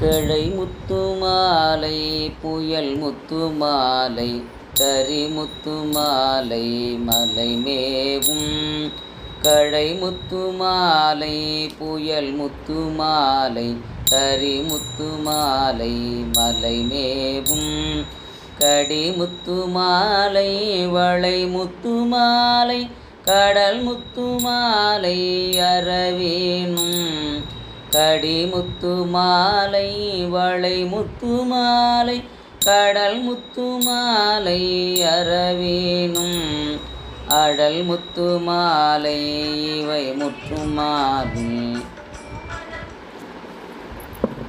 கிளை முத்து மாலை புயல் முத்து மாலை கரி முத்து மாலை மலை மேவும் கழை முத்துமாலை புயல் முத்துமாலை கரி முத்துமாலை மலை மேவும். கடி முத்துமாலை வளை முத்துமாலை கடல் முத்துமாலை மாலை கடி முத்துமாலை வளை முத்துமாலை கடல் முத்து மாலை அடல் முத்து மாலை இவை முத்து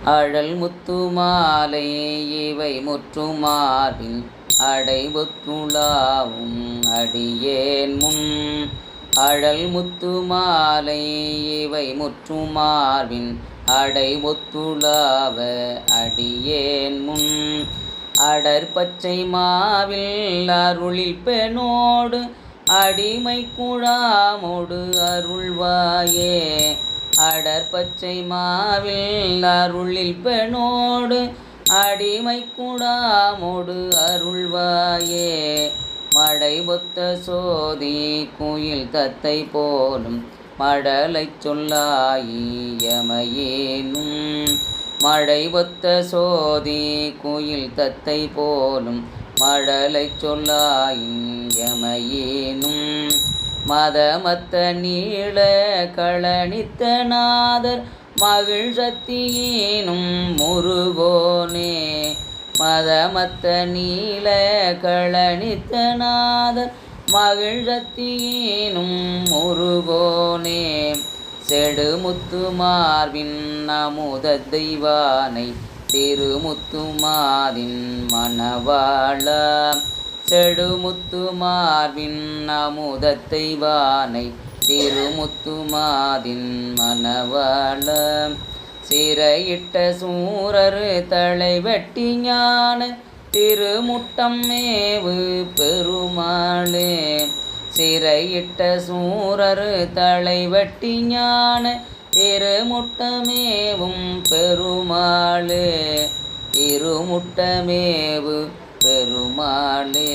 அழல் முத்து மாலை இவை முற்றுமார்பின் அடைபுத்துளாவும் அடியேன் முன். அழல் முத்து மாலை இவை முற்றுமார்பின் அடைபொத்துளாவ அடியேன் முன். அடர் பச்சை மாவில் அருளில் பெணோடு அடிமை குழாமோடு அருள்வாயே அடற்பச்சை மாவில் அருளில் பெணோடு அடிமை குடாமோடு அருள்வாயே. மழை பொத்த சோதி குயில் தத்தை போலும் மடலைச் சொல்லாயியமையேனும் மழை பொத்த சோதி குயில் தத்தை போலும் மடலைச் சொல்லாயியமையேனும் மதமத்த நீள களனித்த நாதர் மகிழ் சத்தியேனும் முருகோனே. மதமத்த நீள களனித்த நாதர் மகிழ் சத்தியேனும் முருகோனே. செடுமுத்து மார்பின் அமுத தெய்வானை திருமுத்துமாரின் மணவாள. செடுமுத்துமார்வின் அமுதத்தை வானை திருமுத்துமாரின் மணவாள. சிறையிட்ட சூரரு தலை வெட்டி ஞான. திருமுட்டம் மேவு பெருமாளே. சிறையிட்ட சூரரு தலை வெட்டி ஞான. திருமுட்டமேவும் பெருமாளே திருமுட்டமேவு பெருமாளே.